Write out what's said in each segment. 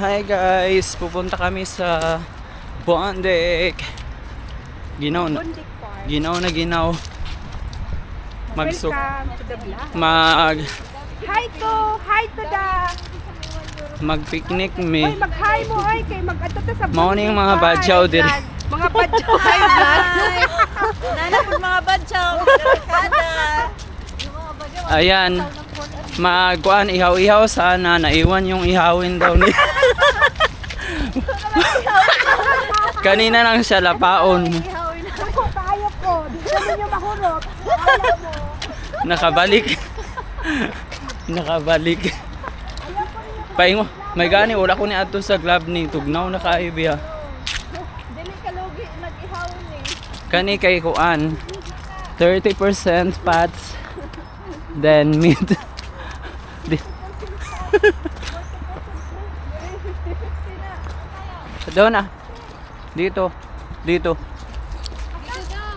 Hi guys, pupunta kami sa Bondik. Ginaw na, ginaw na ginaw. Magsuk vlog. mag Hi to, hi to the... mag-picnic Oy, me. mag-hi mo, oy, kay mag-ato ta sa Mao ning Bundik mga Park. badyaw diri. Mga badyaw. Hi, Nana po mga karkada. Ayan. Magkuan ihaw-ihaw sana naiwan yung ihawin daw ni. Kanina lang siya lapaon. Tayo ko. Di ko ninyo mahurot. Ayaw mo. Nakabalik. Nakabalik. Paingo, may gani wala ko ni adto sa club ni tugnaw na biya. Dili ka logi, nag-ihaw ni. Kani kay kuan 30% fats then meat. Doon na. Dito. Dito.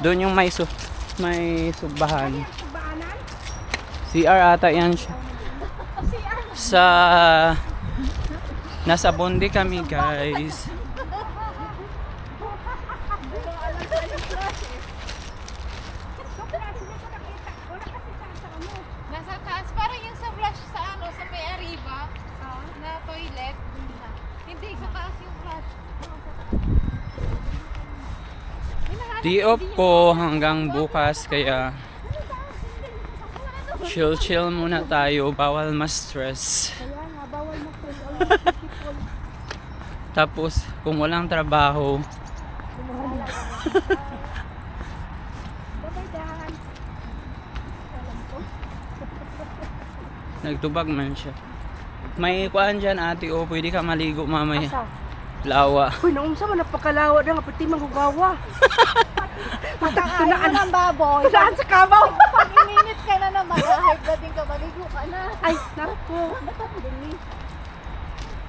Doon yung may su may subahan. CR ata yan siya. Sa nasa Bondi kami guys. Nasa taas, parang yung sa brush sa ano, sa may arriba, na toilet. Hindi, sa taas yung brush. Di off ko hanggang bukas kaya chill chill muna tayo bawal ma-stress. Tapos kung walang trabaho, nagtubag man siya. May kuan dyan ate o pwede ka maligo mamaya. Asa? Lawa. Uy, naunsa man napakalawa na nga, pati manghugawa. Mataktunaan. ng baboy. Saan sa kabaw? Pag ininit ka na naman, hype na din ka, maligo ka na. Ay, narko.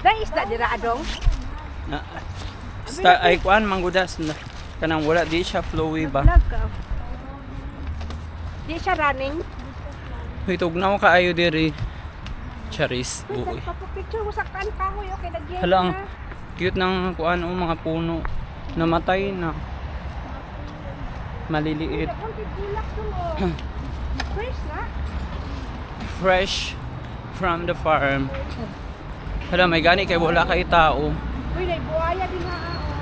Dahil isda dira adong. Na, sta, ay kuan manggudas na. Kanang wala di siya flowy ba? Di siya running. Hoy tugnaw ka ayo diri. Charis. Uy. Papapicture mo sa kan kahoy. Okay, nagyan Hala, ang na. cute ng kuan o mga puno. Namatay na. Maliliit. Fresh na. Fresh from the farm. Hala, may gani kay wala kay tao. Uy, nay buhaya din ha. oh.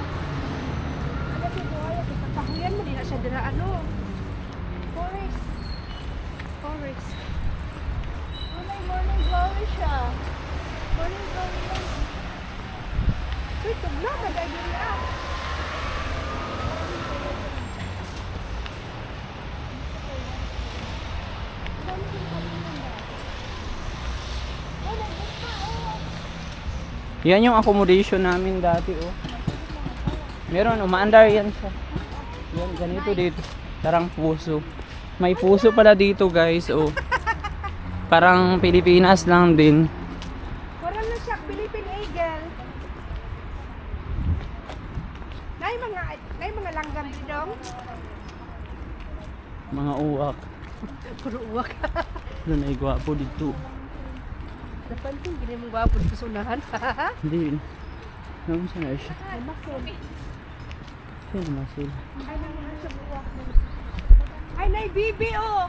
Ano si buhaya? Sa kahuyan mo, di na siya dira ano. Forest. Forest. Oh, may morning glory siya. Morning glory. Uy, tugna ka dahil diri Yan yung accommodation namin dati, oh. Meron, umaandar yan siya. Yan, ganito dito. Parang puso. May puso pala dito, guys, oh. Parang Pilipinas lang din. Parang na siya, Philippine Eagle. Nay mga, nay mga langgam dito. Mga uwak. Puro uwak. Doon ay gwapo dito. Napansin, gini mong gwapo dito sa unahan. Hindi. Naman siya na siya. Ay, naman sila. Ay, sa mo. Ay, nay bibi, oh.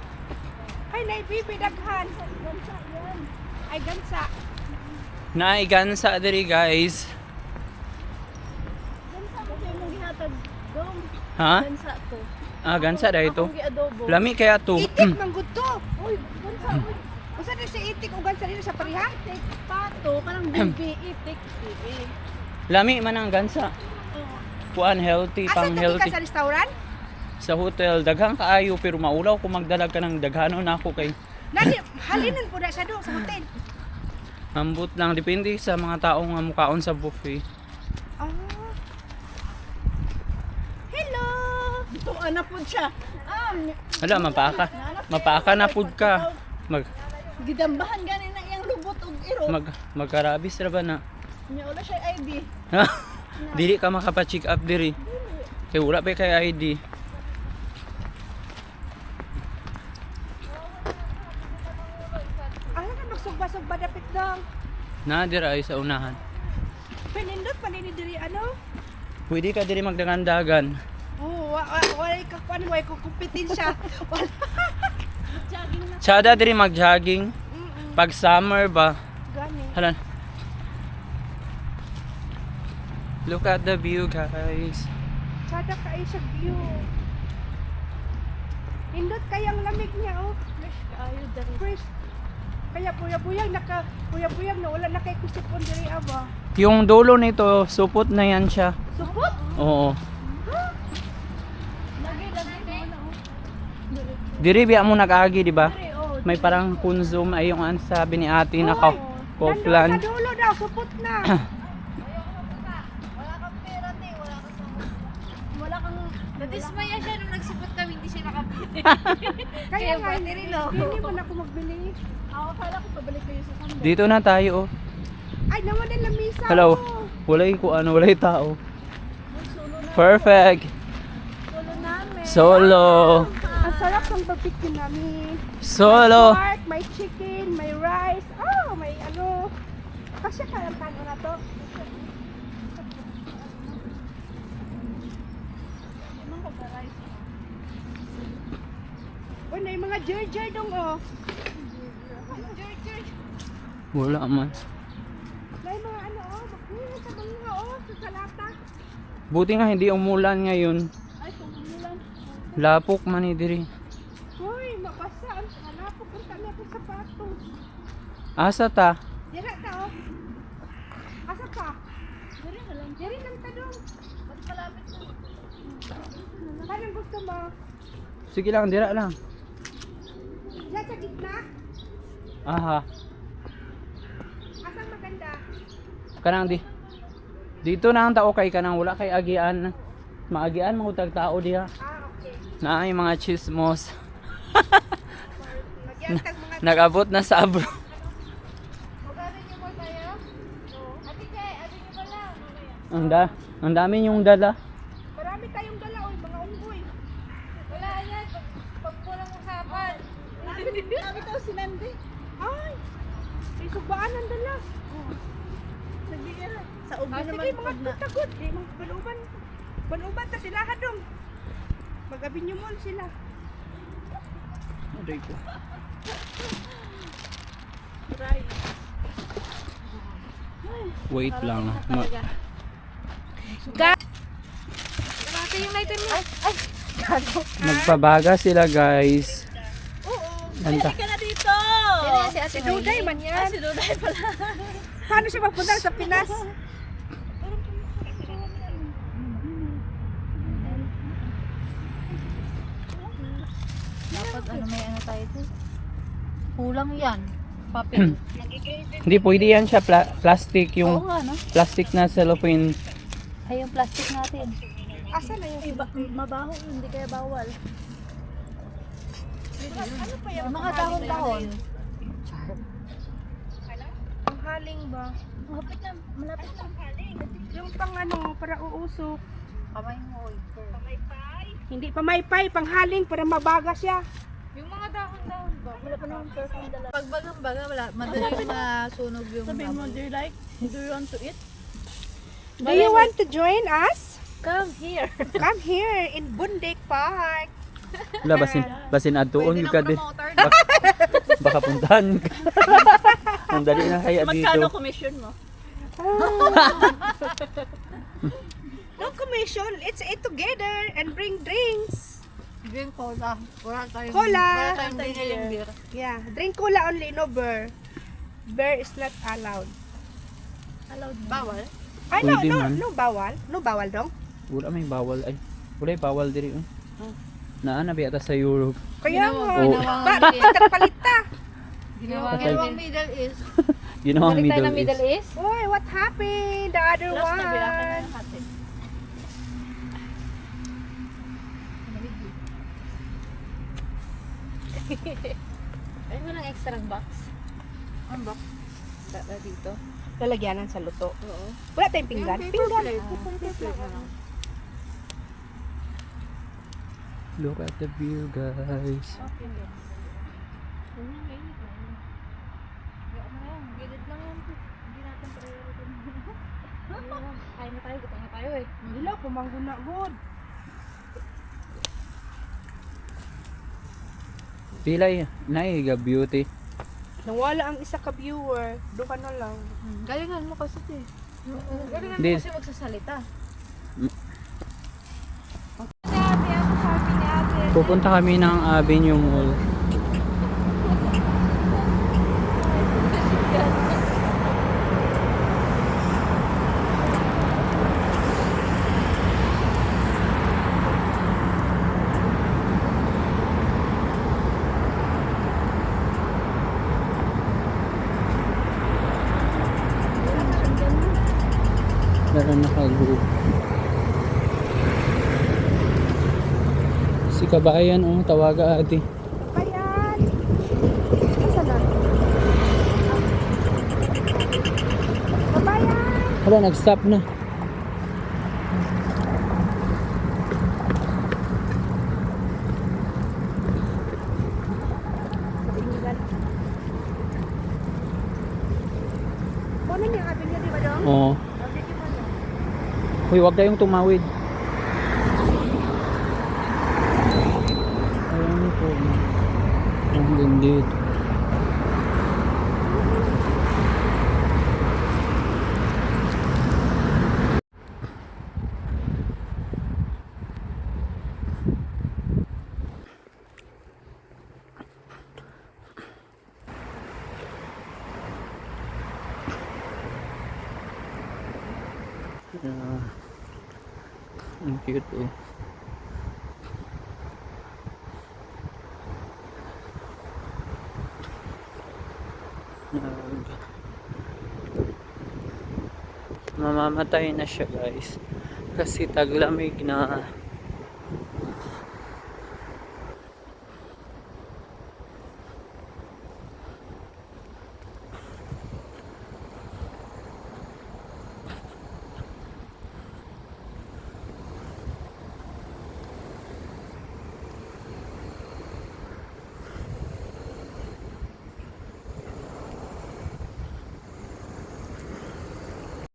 Ay, nay bibi, daghan. Gansa. Ay, gansa. Naigansa diri, guys. Gansa ko kayo mong gihatag. Dom, Ha? gansa to. Ah, gansa da ito. Akong gi-adobo. Lami kaya to. Itik man gud to. Uy, gansa, uy. Usa din si itik o gansa dito sa pariha? Take pato, kanang bibi, itik, bibi. Lami man ang gansa. Kuan healthy, Asa pang healthy. ka sa restaurant? Sa hotel, daghang kaayo pero maulaw kung magdalag ka ng daghano na ako kay Nani, halinon po na siya doon sa hotel. ambot lang depende sa mga taong nga mukaon sa buffet. Ah. Hello. Ito, ana po siya. Ah, Hala, mapaka. Mapaka na pud ka. Mag gidambahan gani na iyang lubot og iro. mag magkarabis ra ba na? Nya wala siya ID. Dili ka makapa-check up diri. Kay wala pa kay ID. Ano ka magsugba-sugba dapit dong? Na dira ay sa unahan. Pwede ka diri magdagan-dagan. Oo, wa- wa- wala ka kuan mo ko kompetensya. Wala. Jogging na. Tsada diri mag-jogging. Pag summer ba? Gani. Hala. Look at the view, guys. Sada ka sa view. Indot kayang lamig niya oh. Fresh kaayo dali. Fresh. Kaya buya-buyang naka buya-buyang na wala na kay kusipon diri aba. Yung dulo nito, supot na yan siya. Supot. Oo. Lagi lagi mo na oh. Diri biya mo nag-agi, di ba? Oh. May parang kunzum ay yung ano sabi ni ate na Kaufland. nandun Sa dulo daw supot na. Wala kang. Wala wala Nadismaya siya nung nagsipot kami, hindi siya nakabili. Kaya Kaya nga, hindi nirilo? Hindi mo na ako magbili. Ako kala ko pabalik kayo sa sandal. Dito na tayo, oh. Ay, naman din lamisa Hello. mo. Walay ko ano, walay tao. Perfect. Solo namin. Solo. Sarap ng barbecue namin. Solo. May pork, may chicken, may rice. Oh, may ano. Kasi kaya ang tano na to. Uy, may mga jer-jer dong oh. Jer-jer. Wala man. May mga ano oh, bakit sa mga oh, sa salata. Buti nga hindi umulan ngayon. Lapok man ni diri. Uy, mabasa. Ang hanapok ang tali akong sapatos. Asa ta? Dira ka oh. Asa ka? Diri na lang. Diri lang ta dong. Ba't malapit na? Anong gusto mo? Sige lang, dira lang. Diyan sa gitna? Aha. Asa maganda? Kanang di. Dito na ang tao kay kanang wala kay agian. Maagian mo tag tao diha. Ah. Na ay mga chismos. Nag-abot na sa abro. Ang da, ang dami yung dala. Marami tayong dala, oy, mga unggoy. Wala yan. Pag, pag pulang usapan. Marami tayo si Nandi. Ay, may sugbaan ang dala. Sa ubi Ah, naman sige, mga mga baluban. Baluban ta sila hadong. Magabi niyo mo sila. Aray ko. Right. Wait lang. Ma- Ate yung lighter mo. Ay, ay. Magpabaga sila guys. Oo. Anta. ka na dito. si Duday man yan. si Duday pala. Paano siya magpunta sa Pinas? Dapat ano may ano tayo? Kulang yan. Papel. Hindi pwede yan siya pla- plastic Oo yung nga, no? plastic na cellophane. Ay, yung plastic natin. Asa na yung iba? Mabaho, hindi kaya bawal. Ano pa Yung mga dahon-dahon. Ang haling ba? Malapit na, malapit na. Yung pang ano, para uusok. Kamay mo. Hindi pa may pay, pang haling para mabaga siya. Yung mga dahon-dahon ba? Wala pa naman person dala. Pag bagang-baga, wala. Madaling masunog yung Sabi mo, do you like? Do you want to eat? Do you want to join us? Come here. Come here in Bundik Park. Wala basin basin Pwede yung ka ng di. promoter. Baka, baka puntahan ka. Ang dali na kaya dito. commission mo? No commission, let's eat together and bring drinks. Drink cola. Wala tayong, Cola. Wala tayong biniling beer. Yeah, drink cola only, no beer. Beer is not allowed. Allowed. Bawal? Ay, no, Pwede no, man. no bawal. No bawal dong. Wala may bawal ay. Wala may bawal diri. oh. Naa na biya ta sa Europe. Kaya Ginawa- Oo. ginawa- ba. Ginawa Patay. Middle East. Ginawang Balik tayo Middle ng Middle East. East. Boy, what happened? The other one. Ay mo ng extra box. Ang box? Dada dito. Lalagyanan sa luto. Oo. Wala tayong pinggan. Pinggan. Look at the view guys. Gilid lang yan. Hindi natin priority. na tayo, gutom na tayo eh. Wala, kumanggo na good. Pilay, naiga beauty. Nawala ang isa ka viewer, doon ka na lang. Galingan mo kasi eh. Galingan mo kasi magsasalita. Pupunta kami ng Avenue Mall. Pero nakago. Si Kabayan, oh, tawaga ate. Kayan! Asa na? Kabayan! Hala, nag-stop na. Tingnan. Ano niya ang ating niya, di ba dong? Oo. Okay, di ba dong? Uy, huwag kayong tumawid. Ayun po. Hanggang dito. Ah, ang cute oh. Nag- Mamamatay na siya guys. Kasi taglamig na